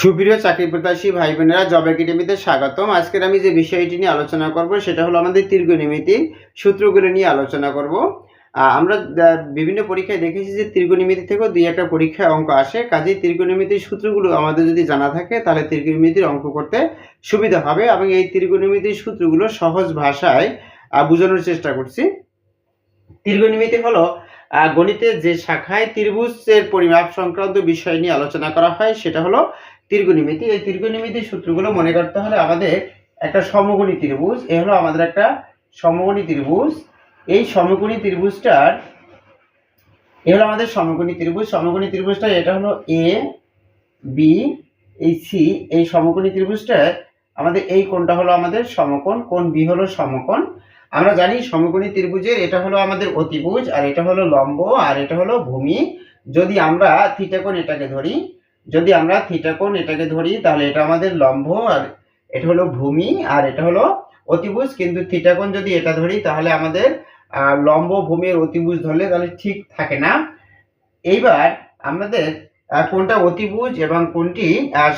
সুপ্রিয় চাকরি প্রত্যাশী ভাই বোনেরা জব একাডেমিতে স্বাগতম। আজকের আমি যে বিষয়টি নিয়ে আলোচনা করব, সেটা হলো আমাদের ত্রিগোণমিতির সূত্রগুলো নিয়ে আলোচনা করব। আমরা বিভিন্ন পরীক্ষায় দেখেছি যে ত্রিগোণমিতি থেকেও দুই একটা পরীক্ষায় অঙ্ক আসে। কাজেই ত্রিগোণমিতির সূত্রগুলো আমাদের যদি জানা থাকে, তাহলে ত্রিগোণমিতির অঙ্ক করতে সুবিধা হবে এবং এই ত্রিগোণমিতির সূত্রগুলো সহজ ভাষায় বোঝানোর চেষ্টা করছি। ত্রিগোণমিতি হলো গণিতের যে শাখায় ত্রিভুজের পরিমাপ সংক্রান্ত বিষয় নিয়ে আলোচনা করা হয়, সেটা হলো ত্রিকোণমিতি। এই ত্রিকোণমিতির সূত্রগুলো মনে করতে হলে আমাদের একটা সমকোণী ত্রিভুজ, এ হলো আমাদের একটা সমকোণী ত্রিভুজ। এই সমকোণী ত্রিভুজটার, এ হলো আমাদের সমকোণী ত্রিভুজ। সমকোণী ত্রিভুজটা এটা হলো এ বি এই সি এই সমকোণী ত্রিভুজটার আমাদের এই কোণটা হলো আমাদের সমকোণ, কোণ বি হলো সমকোণ। আমরা জানি সমকোণী ত্রিভুজের এটা হলো আমাদের অতিভুজ, আর এটা হলো লম্ব, আর এটা হলো ভূমি। যদি আমরা থিটা কোণ এটাকে ধরি যদি আমরা থিটা কোণ এটাকে ধরি, তাহলে এটা আমাদের লম্ব, আর এটা হলো ভূমি, আর এটা হলো অতিভুজ। কিন্তু থিটা কোণ যদি এটা ধরি, তাহলে আমাদের লম্ব ভূমির অতিভুজ ধরলে তাহলে ঠিক থাকে না। এইবার আমাদের কোনটা অতিভুজ এবং কোনটি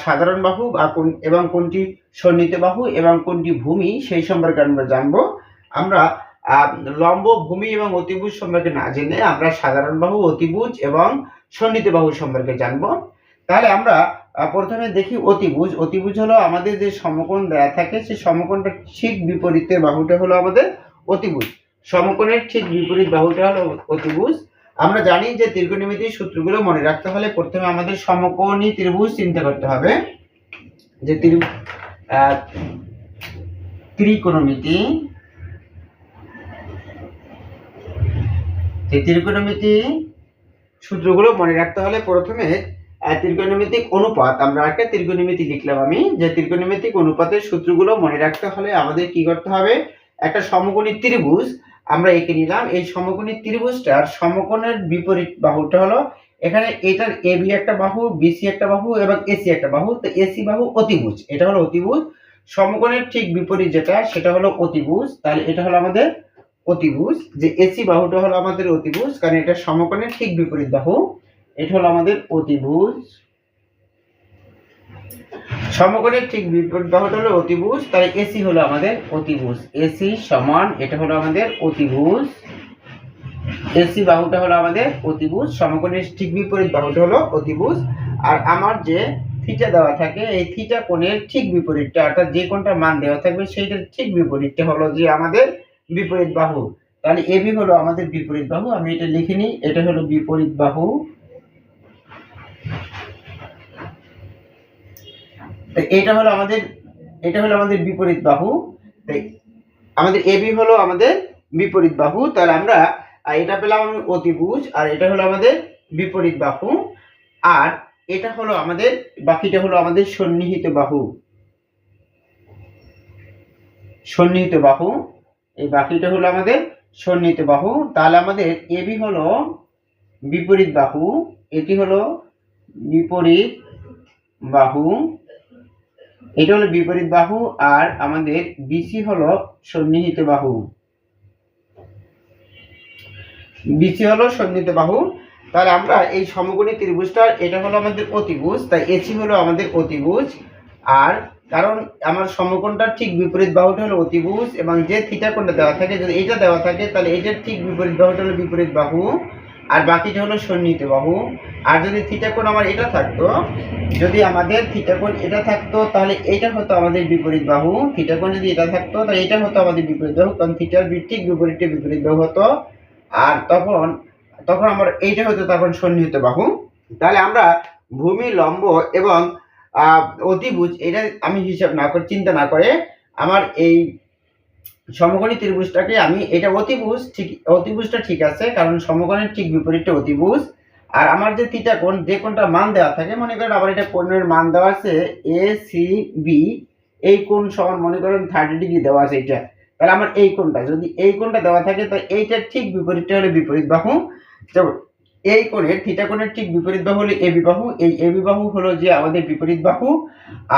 সাধারণ বাহু বা কোন এবং কোনটি সন্নিহিত বাহু এবং কোনটি ভূমি, সেই সম্পর্কে আমরা জানব। আমরা লম্ব, ভূমি এবং অতিভুজ সম্পর্কে না জেনে আমরা সাধারণ বাহু, অতিভুজ এবং সন্নিহিত বাহু সম্পর্কে জানব। তাহলে আমরা প্রথমে দেখি অতিভুজ। অতিভুজ হলো আমাদের যে সমকোণ দেয়া থাকে সেই সমকোণটা ঠিক বিপরীতের বাহুটা হলো আমাদের অতিভুজ। সমকোণের ঠিক বিপরীত বাহুটা হলো অতিভুজ। আমরা জানি যে ত্রিকোণমিতি সূত্রগুলো মনে রাখতে হলে প্রথমে আমাদের সমকোণী ত্রিভুজ চিন্তা করতে হবে। যে ত্রি ত্রিকোণমিতি ত্রিকোণমিতি সূত্রগুলো মনে রাখতে হলে প্রথমে ত্রিকোণমিতিক অনুপাত, আমরা একটা ত্রিকোণমিতি লিখলাম আমি, যে ত্রিকোণমিতিক অনুপাতের সূত্রগুলো মনে রাখতে হলে আমাদের কি করতে হবে? একটা সমকোণী ত্রিভুজ, আমরা এঁকে নিলাম। এই সমকোণী ত্রিভুজটার সমকোণের বিপরীত বাহুটা হলো এখানে এটার এ বি একটা বাহু বিসি একটা বাহু এবং এসি একটা বাহু। তো এসি বাহু অতিভুজ, এটা হলো অতিভুজ। সমকোণের ঠিক বিপরীত যেটা, সেটা হলো অতিভুজ। তাহলে এটা হলো আমাদের অতিভুজ। যে এসি বাহুটা হলো আমাদের অতিভুজ, কারণ এটা সমকোণের ঠিক বিপরীত বাহু। এটা হলো আমাদের অতিভুজ। সমকোণের ঠিক বিপরীত বাহুটা হলো অতিভুজ, তাহলে এসি হলো আমাদের অতিভুজ। এসি সমান, এটা হলো আমাদের অতিভুজ। এসি বাহুটা হলো আমাদের অতিভুজ, সমকোণের ঠিক বিপরীত বাহুটা হলো অতিভুজ। আর আমার যে থিটা দেওয়া থাকে, এই থিটা কোণের ঠিক বিপরীতটা, অর্থাৎ যে কোণটার মান দেওয়া থাকবে, সেইটার ঠিক বিপরীতটা হলো যে আমাদের বিপরীত বাহু। তাহলে এবি হলো আমাদের বিপরীত বাহু, আমি এটা লিখে নিই, এটা হলো বিপরীত বাহু। এটা হলো আমাদের, এটা হলো আমাদের বিপরীত বাহু। আমাদের এবি হলো আমাদের বিপরীত বাহু। তাহলে আমরা এটা পেলাম অতিভুজ, আর এটা হলো আমাদের বিপরীত বাহু। আর এটা হলো আমাদের, বাকিটা হলো আমাদের সন্নিহিত বাহু। সন্নিহিত বাহু। এই বাকিটা হলো আমাদের সন্নিহিত বাহু। তাহলে আমাদের এবি হলো বিপরীত বাহু। এটি হলো বিপরীত বাহু। এটা হলো বিপরীত বাহু আর আমাদের বিসি হলো সন্নিহিত বাহু। বিসি হলো সন্নিহিত বাহু। তাহলে আমরা এই সমকোণী ত্রিভুজটার এটা হলো আমাদের অতিভুজ, তাই এসি হলো আমাদের অতিভুজ। আর কারণ আমার সমকোণটার ঠিক বিপরীত বাহুটা হলো অতিভুজ এবং যে থিটা কোণটা দেওয়া থাকে, যদি এটা দেওয়া থাকে, তাহলে এটার ঠিক বিপরীত বাহুটা হলো বিপরীত বাহু। আর বাকিটা হলো সন্নিহিত বাহু। আর যদি থিটা কোণ আমার এটা থাকতো, যদি আমাদের থিটা কোণ এটা থাকতো, তাহলে এটা হতো আমাদের বিপরীত বাহু। থিটা কোণ যদি এটা থাকতো, তাহলে এটা হতো আমাদের বিপরীত বাহু, কারণ থিটার ঠিক বিপরীতটা বিপরীত বাহু হতো। আর তখন তখন আমার এইটা হতো তখন সন্নিহিত বাহু। তাহলে আমরা ভূমি, লম্ব এবং অতিভুজ এটা আমি হিসাব না করে, চিন্তা না করে আমার এই সমকোণী ত্রিভুজটাকে আমি, এটা অতিভুজ, ঠিক, অতিভুজটা ঠিক আছে, কারণ সমকোণের ঠিক বিপরীতটা অতিভুজ। আর আমার যে থিটা কোণ, যে কোণটা মান দেওয়া থাকে, মনে করেন আবার এটা কোণের মান দেওয়া আছে এ সি বি এই কোণ সমান মনে করেন থার্টি ডিগ্রি দেওয়া আছে এটা তাহলে আমার এই কোণটা, যদি এই কোণটা দেওয়া থাকে তো এইটার ঠিক বিপরীতটা হলে বিপরীত বাহু। এই কোণের থিটা কোণের ঠিক বিপরীত বাহু হলো এবি বাহু, এই এবি বাহু হলো যে আমাদের বিপরীত বাহু।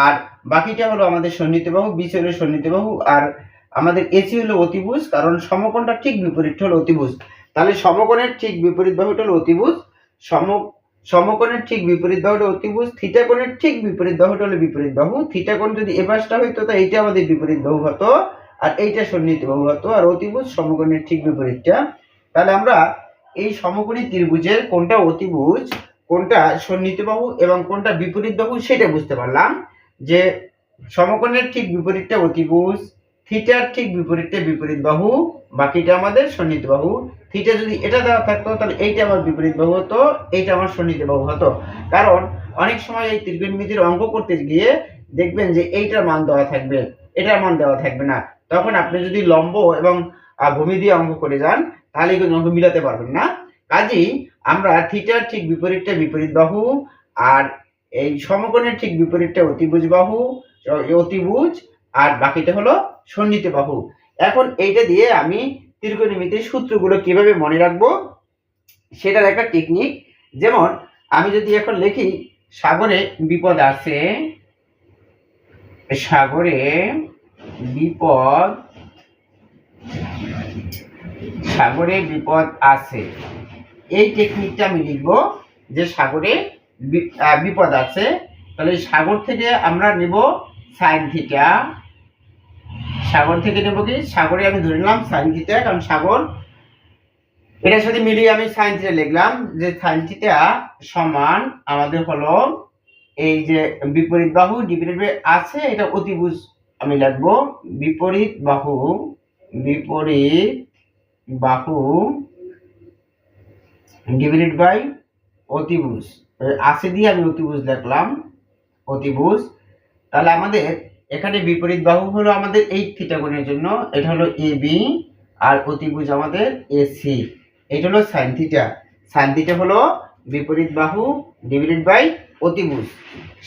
আর বাকিটা হলো আমাদের সন্নিহিত বাহু হলো সন্নিহিত বাহু, আর আমাদের এসি হলো অতিভুজ, কারণ সমকোণটা ঠিক বিপরীত হলো অতিভুজ। তাহলে সমকোণের ঠিক বিপরীত বাহুটা হলো অতিভুজ, সম, সমকোণের ঠিক বিপরীত বাহুটা অতিভুজ থিটা কোণের ঠিক বিপরীত বাহুটা হলো বিপরীত বাহু। থিটা কোণ যদি এ পাশটা হইতো তো এইটা আমাদের বিপরীত বাহু হতো, আর এইটা সন্নিহিত বাহু হতো, আর অতিভুজ সমকোণের ঠিক বিপরীতটা। তাহলে আমরা এই সমকোণী ত্রিভুজের কোনটা অতিভুজ কোনটা সন্নিহিত বাহু এবং কোনটা বিপরীত বাহু, সেটা বুঝতে পারলাম যে সমকোণের ঠিক বিপরীতটা অতিভুজ। থিটার ঠিক বিপরীতটা বিপরীত বাহু, বাকিটা আমাদের সন্নিহিত বাহু। থিটা যদি এটা দেওয়া থাকতো, তাহলে এইটা আমার বিপরীত বাহু হতো, এইটা আমার সন্নিহিত বাহু হতো। কারণ অনেক সময় এই ত্রিকোণমিতির অঙ্ক করতে গিয়ে দেখবেন যে এইটার মান দেওয়া থাকবে, এটার মান দেওয়া থাকবে না। তখন আপনি যদি লম্ব এবং ভূমি দিয়ে অঙ্ক করে যান, তাহলে কিন্তু অঙ্ক মিলাতে পারবেন না। কাজেই আমরা থিটার ঠিক বিপরীতটা বিপরীত বাহু আর এই সমকোণের ঠিক বিপরীতটা অতিভুজ বাহু, অতিভুজ আর বাকিটা হলো সন্নিহিত বাহু এখন এইটা দিয়ে আমি ত্রিকোণমিতির সূত্রগুলো কীভাবে মনে রাখব, সেটার একটা টেকনিক যেমন, আমি যদি এখন লিখি, সাগরে বিপদ আছে, সাগরে বিপদ সাগরে বিপদ আছে। এই টেকনিকটা আমি লিখব যে সাগরে বিপদ আছে। তাহলে সাগর থেকে আমরা নেব সাইন থিটা সাগর থেকে নেব কি? সাগরে আমি ধরে নিলাম সাইন থিটা, কারণ সাগর, এটার সাথে মিলিয়ে আমি সাইন থিটা লিখলাম যে সাইন থিটা সমান আমাদের হলো এই যে বিপরীত বাহু বাই আছে, এটা অতিভুজ আমি লিখব বিপরীত বাহু বিপরীত বাহু ডিভাইডেড বাই অতিভুজ। আছে দিয়ে আমি অতিভুজ লিখলাম, অতিভুজ। তাহলে আমাদের এখানে বিপরীত বাহু হলো আমাদের এই থিটা জন্য। এটা হলো এ বি আর অতিভুজ আমাদের এসি এটা হলো সাইন থিটা সাইন থিটা হলো বিপরীত বাহু ডিভাইডেড বাই অতিভুজ।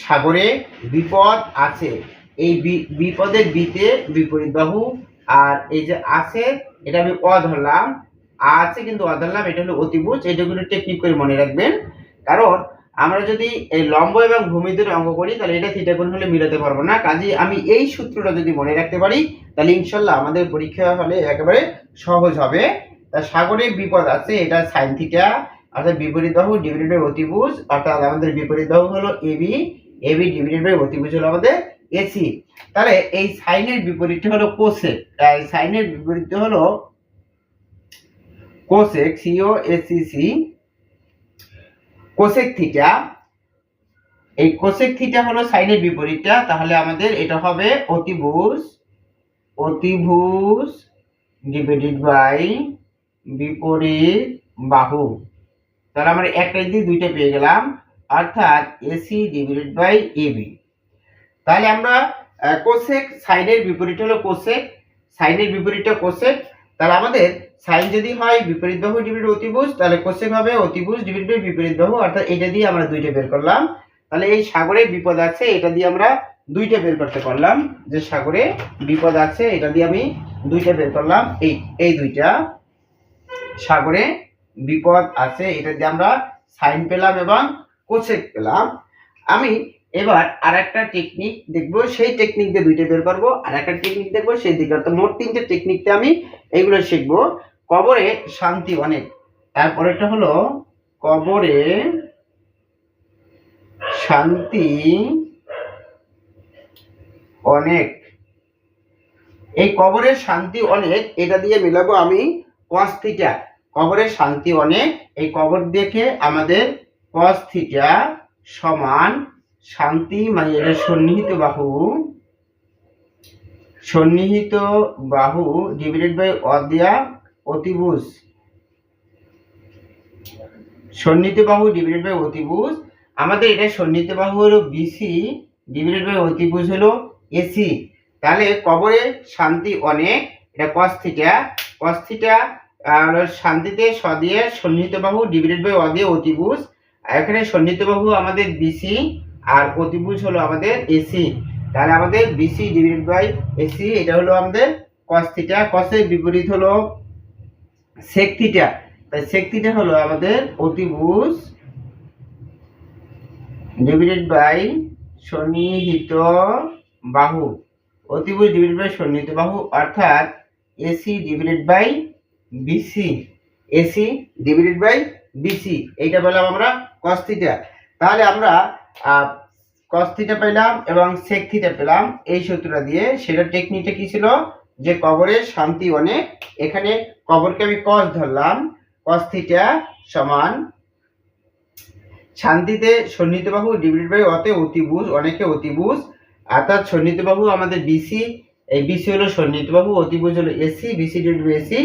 সাগরে বিপদ আছে। এই বিপদের বিতে বিপরীত বাহু আর এই যে আছে, এটা আমি অ ধরলাম। আছে কিন্তু অ ধরলাম, এটা হলো অতিভুজ। এটাগুলো টেকনিক করে মনে রাখবেন। কারণ আমরা যদি এই লম্ব এবং ভূমিদের অঙ্ক করি, তাহলে এটা থিটা কোণ হলে মিলাতে পারব না। কাজে আমি এই সূত্রটা যদি মনে রাখতে পারি, তাহলে ইনশাল্লাহ আমাদের পরীক্ষা হলে একেবারে সহজ হবে। তা সাগরে বিপদ আছে, এটা সাইন থিটা অর্থাৎ বিপরীত বাহু ডিভাইডেড বাই অতিভুজ, অর্থাৎ আমাদের বিপরীত বাহু হলো এবি এবি ডিভাইডেড বাই অতিভুজ হলো আমাদের এসি তাহলে এই সাইনের বিপরীতটা হলো কোসেক সাইনের বিপরীতটা হলো cosec C O S E C cosec theta এই কোসেক থিটা হলো সাইনের বিপরীতটা, তাহলে আমাদের এটা হবে অতিভুজ অতিভুজ ডিভাইডেড বাই বিপরীত বাহু। তাহলে আমরা একটা দিয়ে দুইটা পেয়ে গেলাম, অর্থাৎ এসি ডিভাইডেড বাই এবি তাহলে আমরা কোসেক সাইনের বিপরীত হলো কোসেক সাইনের বিপরীতটা কোসেক তাহলে আমাদের সাইন যদি হয় বিপরীত বাহু ডিভাইড অতিভুজ, তাহলে কোসেক হবে অতিভুজ ডিভাইড বাই বিপরীত বাহু, অর্থাৎ এটা দিয়ে আমরা দুইটা বের করলাম। তাহলে এই সাগরে বিপদ আছে, এটা দিয়ে আমরা দুইটা বের করতে পারলাম। যে সাগরে বিপদ আছে, এটা দিয়ে আমি দুইটা বের করলাম। এই এই দুইটা সাগরে বিপদ আছে, এটা দিয়ে আমরা সাইন পেলাম এবং কোসেক পেলাম। আমি এবার আর একটা টেকনিক দেখব, সেই টেকনিক দিয়ে দুইটা বের করব আর একটা টেকনিক দেখব, সেই দিকে অর্থাৎ মোট তিনটে টেকনিকতে আমি এইগুলো শিখব। কবরে শান্তি অনেক। তারপরেটা হলো কবরে শান্তি অনেক। এই কবরের শান্তি অনেক, এটা দিয়ে মেলাবো আমি কস থিটা কবরের শান্তি অনেক, এই কবর দেখে আমাদের কস থিটা সমান শান্তি মানে এটা সন্নিহিত বাহু সন্নিহিত বাহু ডিভাইডেড বাই অদিয়া অতিভুজ। সন্নিহিত বাহু ডিভাইডেড বাই অতিভুজ, আমাদের এটা সন্নিহিত বাহু হলো বিসি ডিভাইডেড বাই অতিভুজ হলো এসি তাহলে কবরে শান্তি অনেক, এটা কস থিটা কস থিটা আর শান্তিতে স দিয়ে সন্নিহিত বাহু ডিভাইডেড বাই অদিয়ে অতিভুজ। এখানে সন্নিহিত বাহু আমাদের বিসি আর অতিভুজ হলো আমাদের এসি তাহলে আমাদের বিসি ডিভাইডেড বাই এসি এটা হলো আমাদের কস থিটা কসের বিপরীত হলো সেক তাই সেক হলো আমাদের অতিভুজ ডিভাইডেড বাই সন্নিহিত বাহু। অতিভুজ ডিভাইডেড বাই সন্নিহিত বাহু, অর্থাৎ A C divided by B C A C divided by B C এইটা বললাম আমরা কস তাহলে আমরা কস থিটা পেলাম এবং সেক থিটা পেলাম। এই সূত্রটা দিয়ে সেটা টেকনিকটা কি ছিল? যে কবরের শান্তি অনেক। এখানে কবরকে আমি কস ধরলাম। কস থিটা সমান শান্তিতে সন্নিহিত বাহু ডিভাইড বাই অতে অতিভুজ, অনেকে অতিভুজ। অর্থাৎ সন্নিহিত বাহু আমাদের বিসি এই বিসি হলো সন্নিহিত বাহু অতিভুজ হলো A C B C divide by A C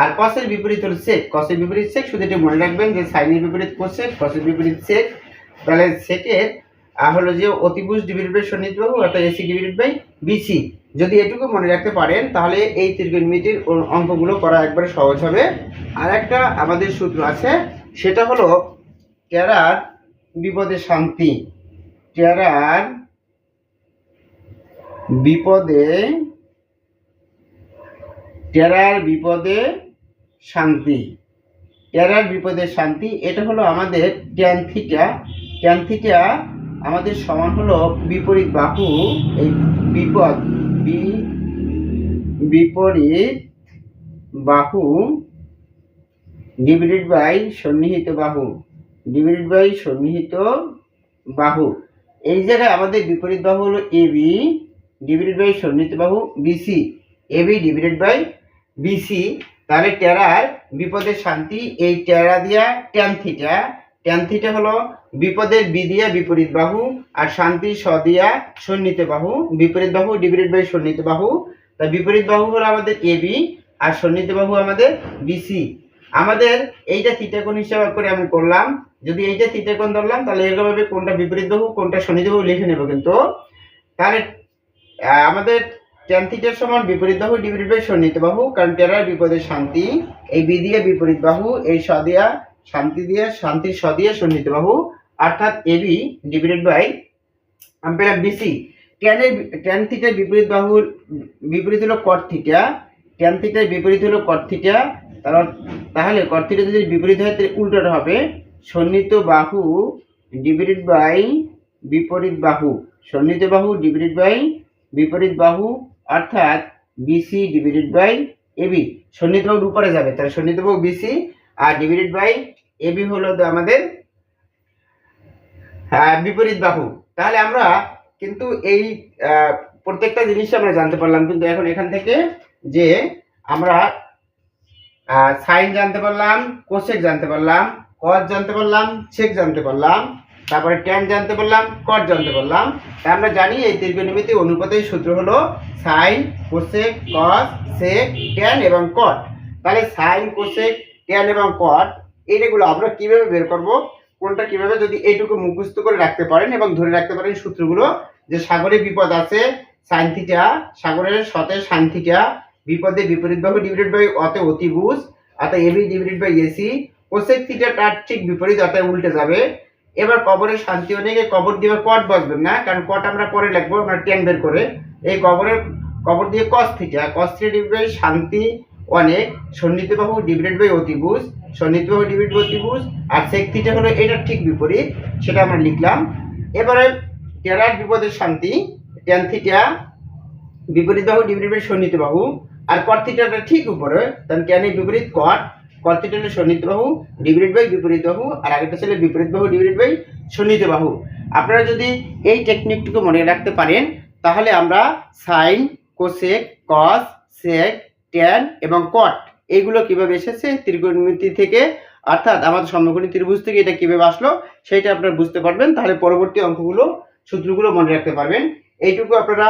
আর কসের বিপরীত হলো সেক কসের বিপরীত সেক শুধু এটা মনে রাখবেন যে সাইনের বিপরীত কোসেক কসের বিপরীত সেক তাহলে সেকের হলো যে অতিভুজ ডিভাইড বাই সন্নিহিত বাহু অর্থাৎ এসি ডিভাইড বাই বিসি যদি এটুকু মনে রাখতে পারেন, তাহলে এই ত্রিকোণমিতির অঙ্কগুলো করা একবারে সহজ হবে। আর একটা আমাদের সূত্র আছে, সেটা হলো টেরার বিপদে শান্তি। টেরার বিপদে টেরার বিপদে শান্তি। টেরার বিপদে শান্তি, এটা হলো আমাদের ট্যান থিটা ট্যান থিটা আমাদের সমান হলো বিপরীত বাহু, এই বিপদ, বি, বিপরীত বাহু ডিভাইডেড বাই সন্নিহিত বাহু ডিভাইডেড বাই সন্নিহিত বাহু। এই জায়গায় আমাদের বিপরীত বাহু হলো এ বি ডিভাইডেড বাই সন্নিহিত বাহু B C A B divided by B C তাহলে টেরার বিপদের শান্তি এই টেরা দিয়া ট্যান থিটা ট্যান থিটা হলো বিপদের বি দিয়া বিপরীত বাহু আর শান্তি সদিয়া দিয়া সন্নিহিত বাহু। বিপরীত বাহু ডিভাইডেড বাই সন্নিহিত বাহু। তা বিপরীত বাহু হলো আমাদের এ, বি আর সন্নিহিত বাহু আমাদের বিসি আমাদের এইটা থিটা কোণ হিসাব করে আমি করলাম। যদি এইটা থিটা কোণ ধরলাম, তাহলে এরকম ভাবে কোনটা বিপরীত বাহু, কোনটা সন্নিহিত বাহু লিখে নেব কিন্তু। তাহলে আমাদের ট্যান থিটার সমান বিপরীত বাহু ডিভাইডেড বাই সন্নিহিত বাহু। কারণ টেরার বিপদের শান্তি, এই বি দিয়ে বিপরীত বাহু, এই স দিয়া শান্তি দিয়ে শান্তির স দিয়ে বাহু অর্থাৎ এবি ডিভাইডেড বাই আমি পেলাম বিসি ট্যানের ট্যান থিটার বিপরীত বাহুর বিপরীত হলো কট থিটা থিটার বিপরীত হলো কট কারণ তাহলে কট যদি বিপরীত হয়, তাহলে উল্টোটা হবে। সন্নিহিত বাহু ডিভাইডেড বাই বিপরীত বাহু। সন্নিহিত বাহু ডিভাইডেড বাই বিপরীত বাহু। অর্থাৎ বিসি ডিভাইডেড বাই এবি সন্নিহিত বাহুর উপরে যাবে। তাহলে সন্নিহিত বাহু বিসি আর ডিভাইডেড বাই এবি হলো আমাদের বিপরীত বাহু। তাহলে আমরা কিন্তু এই প্রত্যেকটা জিনিস আমরা জানতে পারলাম। কিন্তু এখন এখান থেকে যে আমরা সাইন জানতে পারলাম কোসেক জানতে পারলাম কস জানতে পারলাম সেক জানতে পারলাম, তারপরে ট্যান জানতে পারলাম কট জানতে পারলাম। তা আমরা জানি এই ত্রিকোণমিতি অনুপাতের সূত্র হলো sine cosec cos sec tan এবং কট তাহলে সাইন কোসেক ট্যান এবং কট এইগুলো আমরা কীভাবে বের করব? কোনটা কীভাবে যদি এইটুকু মুখস্থ করে রাখতে পারেন এবং ধরে রাখতে পারেন সূত্রগুলো, যে সাগরে বিপদ আছে থিটা সাগরের সতে থিটা বিপদে বিপরীত বাহু ডিভাইডেড বাই অতে অতিভুজ অর্থাৎ A B divided by A C cosec theta তার ঠিক বিপরীত অর্থাৎ উল্টে যাবে। এবার কবরের শান্তি অনেকে কবর দিয়ে কট বসবেন না, কারণ কট আমরা পরে লিখব, আমরা টেন বের করে। এই কবরের, কবর দিয়ে cos theta cos theta divide by শান্তি অনেক সন্নিহিত বাহু ডিভাইডেড বাই অতিভুজ সন্নিহিত বাহু ডিভাইড বাই অতিভুজ, আর সেক থিটা হলো এটার ঠিক বিপরীত, সেটা আমরা লিখলাম। এবারে টেরার বিপদের শান্তি ট্যান থিটা বিপরীত বাহু ডিভাইড বাই সন্নিহিত বাহু আর কট থিটাটা ঠিক উপরে তাহলে ট্যানের বিপরীত কট কট থিটা হলো সন্নিহিত বাহু ডিভাইড বাই বিপরীত বাহু আর আগেটা ছিল বিপরীত বাহু ডিভাইড বাই সন্নিহিত বাহু আপনারা যদি এই টেকনিকটুকু মনে রাখতে পারেন, তাহলে আমরা sine cosec cos sec tan এবং কট এইগুলো কীভাবে এসেছে? ত্রিকোণমিতি থেকে, অর্থাৎ আমাদের সমকোণী ত্রিভুজ থেকে এটা কীভাবে আসলো? সেটা আপনারা বুঝতে পারবেন। তাহলে পরবর্তী অঙ্কগুলো, সূত্রগুলো মনে রাখতে পারবেন। এইটুকু আপনারা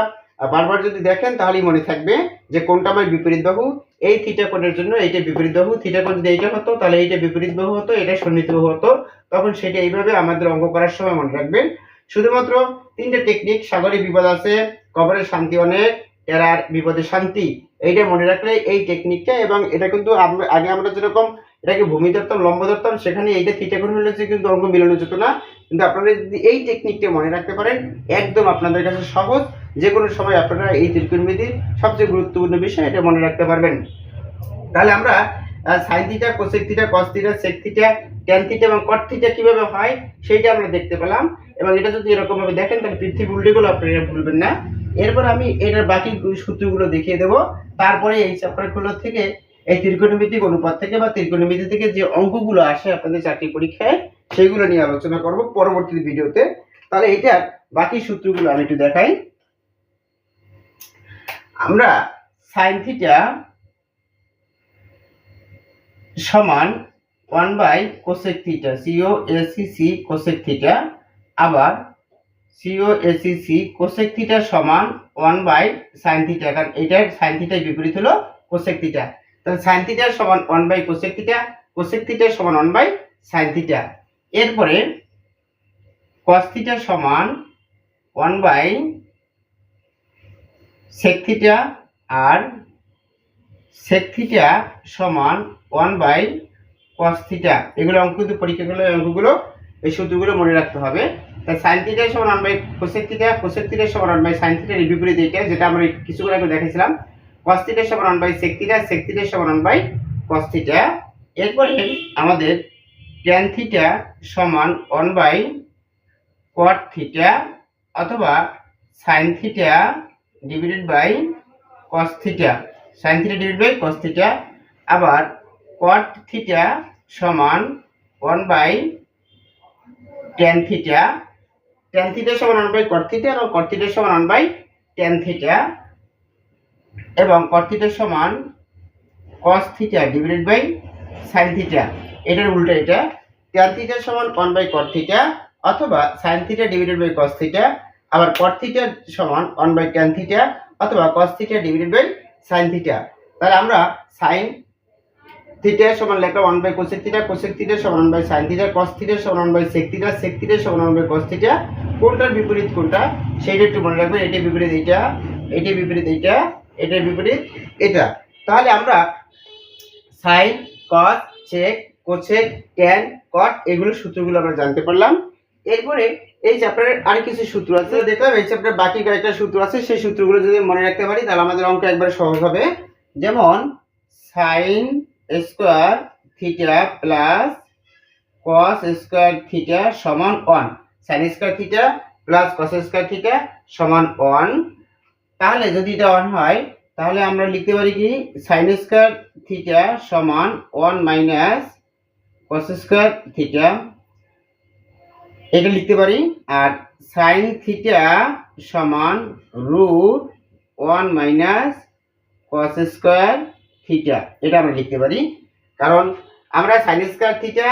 বারবার যদি দেখেন, তাহলেই মনে থাকবে যে কোনটা আমার বিপরীত বাহু? এই থিটা কোণের জন্য এইটা বিপরীত বাহু। থিটা কোণ যদি এইটা হতো, তাহলে এইটা বিপরীত বাহু হতো এটা সন্নিহিত বাহু হতো। তখন সেটা এইভাবে আমাদের অঙ্ক করার সময় মনে রাখবেন। শুধুমাত্র তিনটে টেকনিক সাগরে বিপদ আছে কবরের শান্তি অনেক এরার বিপদে শান্তি, এইটা মনে রাখলে এই টেকনিকটা এবং এটা কিন্তু আগে আমরা যেরকম এটাকে ভূমি ধরতাম, লম্ব ধরতাম, সেখানে এইটা থিটা হলে যে কিন্তু অঙ্ক মিলানো যেত না। কিন্তু আপনারা যদি এই টেকনিকটা মনে রাখতে পারেন, একদম আপনাদের কাছে সহজ। যে কোনো সময় আপনারা এই ত্রিকোণমিতির সবচেয়ে গুরুত্বপূর্ণ বিষয় এটা মনে রাখতে পারবেন। তাহলে আমরা sine theta cosec theta cos theta sec theta tan theta এবং কট থিটা কীভাবে হয়, সেইটা আমরা দেখতে পেলাম। এবং এটা যদি এরকম ভাবে দেখেন, তাহলে পৃথিবী উল্টেগুলো আপনারা ভুলবেন না। এরপর আমি এটার বাকি সূত্রগুলো দেখিয়ে দেবো। তারপরে এই চ্যাপ্টারগুলো থেকে, এই ত্রিকোণমিতিক অনুপাত থেকে বা ত্রিকোণমিতি থেকে যে অঙ্কগুলো আসে আপনাদের চাকরি পরীক্ষায়, সেগুলো নিয়ে আলোচনা করব পরবর্তী ভিডিওতে তাহলে এটার বাকি সূত্রগুলো আমি একটু দেখাই। আমরা সাইন থিটা সমান one by cosec theta C O S E C cosec theta আবার C O S E C cosec theta সমান ওয়ান বাই সাইন থিটা কারণ এটার সাইন থিটার বিপরীত হলো কোসেক থিটা তাহলে সাইন থিটা সমান one by cosec theta cosec theta সমান ওয়ান বাই সাইন থিটা এরপরে কস সমান ওয়ান বাই সেক থিটা আর সেক থিটা সমান ওয়ান বাই কস এগুলো অঙ্ক কিন্তু পরীক্ষাগুলো অঙ্কগুলো এই সূত্রগুলো মনে রাখতে হবে। তাই সাইন থিটা সমান one by cosec theta cosec theta সমান ওয়ান বাই সাইন থিটার বিপরীত এটা যেটা আমরা কিছুক্ষণ আগে দেখেছিলাম কস থিটা সমান one by sec theta sec theta সমান ওয়ান বাই কস থিটা। এরপরে আমাদের ট্যান থিটা সমান ওয়ান বাই কট থিটা অথবা sine theta divided by cos theta. Sine theta divide by cos theta. আবার কট থিটা সমান one by tan theta. Tan theta সমান one by cot theta এবং cot সমান one by tan theta এবং cot সমান cos theta divided by sine theta এটার উল্টো এটা। ট্যান থিটা সমান ওয়ান বাই কট থিটা অথবা sine theta divided by cos theta আবার কট সমান ওয়ান বাই ট্যান থিটা অথবা cos theta divided by sine theta তাহলে আমরা সাইন থিটা সমান লেখা one by cosec theta cosec theta সমান one by sine theta cos theta সমান one by sec theta sec theta সমান one by cos theta কোনটার বিপরীত কোনটা? সেইটা একটু মনে রাখবেন, এটার বিপরীত এটা এটি বিপরীত এটা এটার বিপরীত এটা। তাহলে আমরা sine cos sec cosec tan cot এগুলো সূত্রগুলো আমরা জানতে পারলাম। এরপরে এই চ্যাপ্টারের আর কিছু সূত্র আছে, দেখলাম এই চ্যাপ্টারের বাকি কয়েকটা সূত্র আছে, সেই সূত্রগুলো যদি মনে রাখতে পারি, তাহলে আমাদের অঙ্ক একবারে সহজ হবে। যেমন sine square theta plus cos square theta সমান one. Sine square theta plus cos square theta সমান ওয়ান। তাহলে যদি এটা ওয়ান হয়, তাহলে আমরা লিখতে পারি কি? সাইন স্কোয়ার থিটা সমান one minus cos square theta. এটা লিখতে পারি। আর সাইন থিটা সমান root one minus cos square theta এটা আমরা লিখতে পারি। কারণ আমরা sine square theta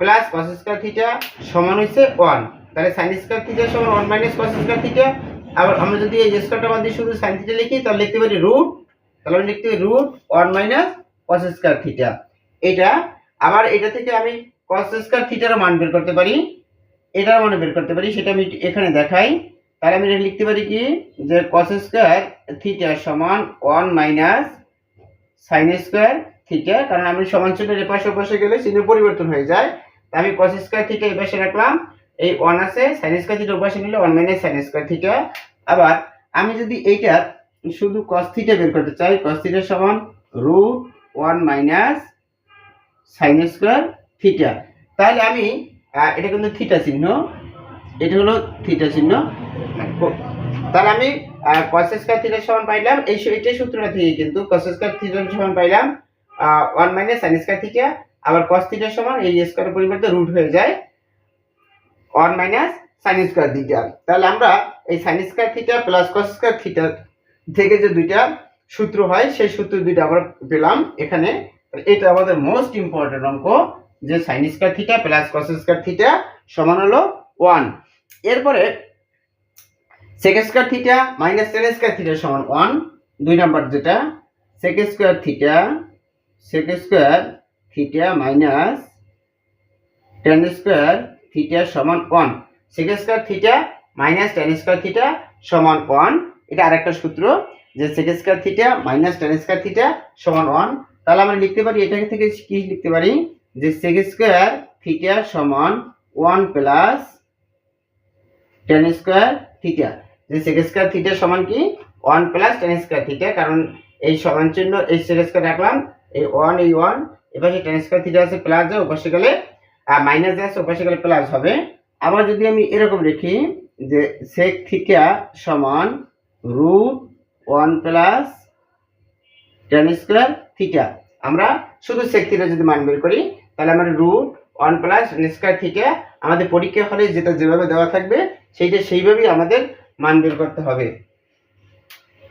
plus cos square theta সমান হচ্ছে ওয়ান তাহলে সাইন স্কোয়ার থিটা সমান one minus cos square theta আবার আমরা যদি এই স্কোয়ারটা দিয়ে শুধু সাইন থিটা লিখি, তাহলে লিখতে পারি রুট তাহলে আমি লিখতে পারি root one minus cos square theta এটা, আবার এটা থেকে আমি কস স্কোয়ার থিটারও মান বের করতে পারি। এটার মানে বের করতে পারি, সেটা আমি এখানে দেখাই। তাহলে আমি এটা লিখতে পারি কি? যে কস স্কোয়ার থিটা সমান one minus sine square theta কারণ আমি সমান চিহ্নের এপাশে ওপাশে গেলে চিহ্ন পরিবর্তন হয়ে যায়। আমি কস স্কোয়ার থিটা এপাশে রাখলাম, এই ওয়ান আছে সাইন স্কোয়ার থিটা ওপাশে নিলে one minus sine square theta আবার আমি যদি এইটা শুধু কস থিটা বের করতে চাই কস থিটা সমান root one minus sine square theta তাহলে আমি এটা কিন্তু থিটা চিহ্ন, এটা হলো থিটা চিহ্ন। তাহলে আমি কস স্কোয়ার থিটার সমান পাইলাম, এই এটাই সূত্রটা থেকে কিন্তু কস স্কোয়ার থিটার সমান পাইলাম one minus sine square theta আবার কস থিটার সমান এই স্কোয়ারের পরিবর্তে রুট হয়ে যায় one minus sine square theta তাহলে আমরা এই sine square theta plus cos square theta থেকে যে দুইটা সূত্র হয়, সেই সূত্র দুইটা আমরা পেলাম এখানে। এটা আমাদের মোস্ট ইম্পর্টেন্ট অঙ্ক, যে sine square theta plus cos square theta সমান হলো ওয়ান এরপরে sec square theta minus tan square theta সমান ওয়ান দুই নাম্বার যেটা sec square theta sec square theta minus tan square theta সমান one sec square theta minus tan square theta সমান one এটা আরেকটা সূত্র যে sec square theta minus tan square theta সমান ওয়ান তাহলে আমরা লিখতে পারি এটা থেকে কি লিখতে পারি? যে সেক স্কোয়ার থিটা সমান one plus tan square theta যে সেক স্কোয়ার থিটা সমান কি? One plus tan square theta কারণ এই সমান চিহ্ন, এই সেক স্কোয়ার রাখলাম, এই ওয়ান এই ওয়ান এপাশে টেন স্কোয়ার থিটা আছে প্লাস যায় ওপাশে গেলে মাইনাস যায় ওপাশে গেলে প্লাস হবে। আবার যদি আমি এরকম লিখি যে সেক থিটা সমান root one plus tan square theta আমরা শুধু সেক থিটা যদি মান বের করি, তাহলে আমরা root one plus tan square theta আমাদের পরীক্ষা হলে যেটা যেভাবে দেওয়া থাকবে, সেইটা সেইভাবেই আমাদের মান বের করতে হবে।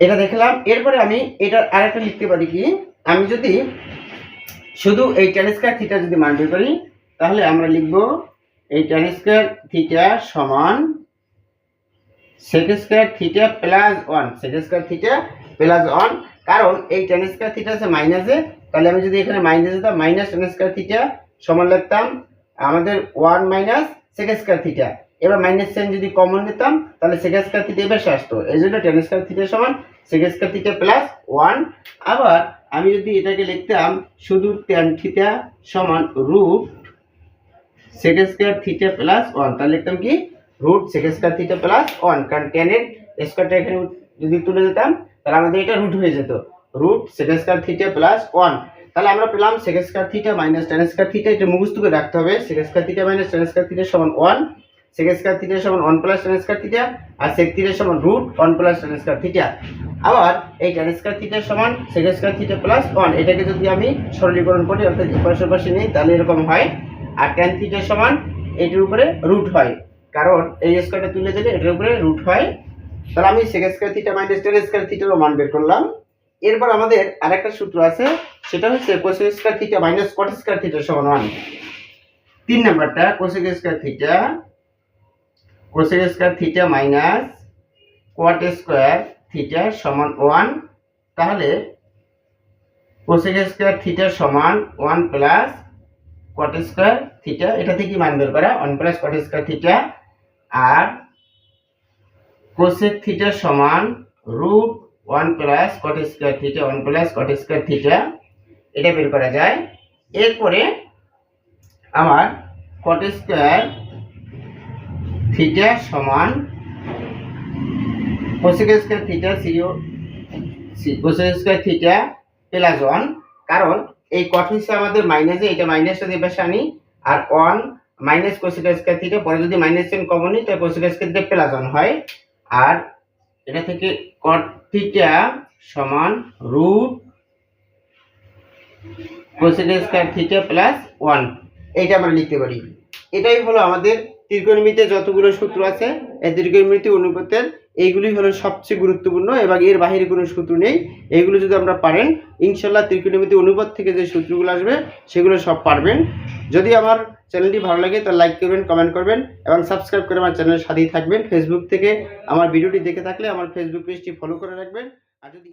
এটা দেখলাম, এরপরে আমি এটা আরেকটা লিখতে পারি কি, আমি যদি শুধু এই টেন থিটা যদি মান বের করি, তাহলে আমরা লিখব এই টেন থিটা সমান sec square theta plus one sec square theta plus one কারণ এই টেন থিটা আছে মাইনাসে তাহলে আমি যদি এখানে মাইনাস দিতাম মাইনাস টেন স্কোয়ার থিটা সমান লিখতাম, আমাদের one minus sec square theta এবার মাইনাস সাইন যদি কমন নিতাম, তাহলে সেক স্কোয়ার থিটা এবার আসতো। এই জন্য টেন স্কোয়ার থিটা সমান sec square theta plus one আবার আমি যদি এটাকে লিখতাম, শুধু টেন থিটা সমান root sec square theta plus one তাহলে লিখতাম কি? Root sec square theta plus one কারণ টেনের স্কোয়ারটা এখানে যদি তুলে দিতাম, তাহলে আমাদের এটা রুট হয়ে যেত। Root sec square theta plus one তাহলে আমরা পেলাম sec square theta minus tan square theta এটা মুখস্থ করে রাখতে হবে। Sec square theta minus tan square theta সমান ওয়ান সেক স্কোয়ার থিটা সমান one plus tan square theta আর সেক থিটা সমান root one plus tan square theta আবার এই টেন স্কোয়ার থিটা সমান sec square theta plus one এটাকে যদি আমি সরলীকরণ করি, অর্থাৎ পাশে পাশে নিই, তাহলে এরকম হয়। আর টেন থিটা সমান এটির উপরে রুট হয়। কারণ এই স্কোয়ারটা তুলে দিলে এটার উপরে রুট হয়। তাহলে আমি sec square theta minus tan square থিটারও মান বের করলাম। এরপর আমাদের আরেকটা সূত্র আছে, সেটা হচ্ছে cosec square theta minus cot square theta সমান ওয়ান তিন নাম্বারটা cosec square theta cosec square theta minus cot square theta সমান ওয়ান তাহলে কোসেক স্কোয়ার থিটা সমান one plus cot square theta এটা থেকে মান বের করা? One plus cot square theta আর কোসেক থিটা সমান root one plus cot square theta one plus cot square theta এটা বের করা যায়। এরপরে আমার কট স্কোয়ার থিটা সমান cosec square theta CO cosec square theta plus one কারণ এই কট হচ্ছে আমাদের মাইনাসে এটা মাইনাসটা দিয়ে পাশে আনি আর one minus cosec square theta পরে যদি মাইনাস চেন কমন নিই তাহলে cosec square theta plus one হয়। আর এটা থেকে কট থিটা সমান root cosec square theta plus one এইটা আমরা লিখতে পারি। এটাই হলো আমাদের ত্রিকোণমিতিতে যতগুলো সূত্র আছে, এই ত্রিকোণমিতি অনুপাতের এইগুলি হলো সবচেয়ে গুরুত্বপূর্ণ এবং এর বাইরে কোনো সূত্র নেই। এইগুলো যদি আমরা পারেন ইনশাল্লাহ ত্রিকোণমিতি অনুপাত থেকে যে সূত্রগুলো আসবে, সেগুলো সব পারবেন। যদি আমার চ্যানেলটি ভালো লাগে, তাহলে লাইক করবেন কমেন্ট করবেন এবং সাবস্ক্রাইব করে আমার চ্যানেলের সাথেই থাকবেন। ফেসবুক থেকে আমার ভিডিওটি দেখে থাকলে আমার ফেসবুক পেজটি ফলো করে রাখবেন। আর যদি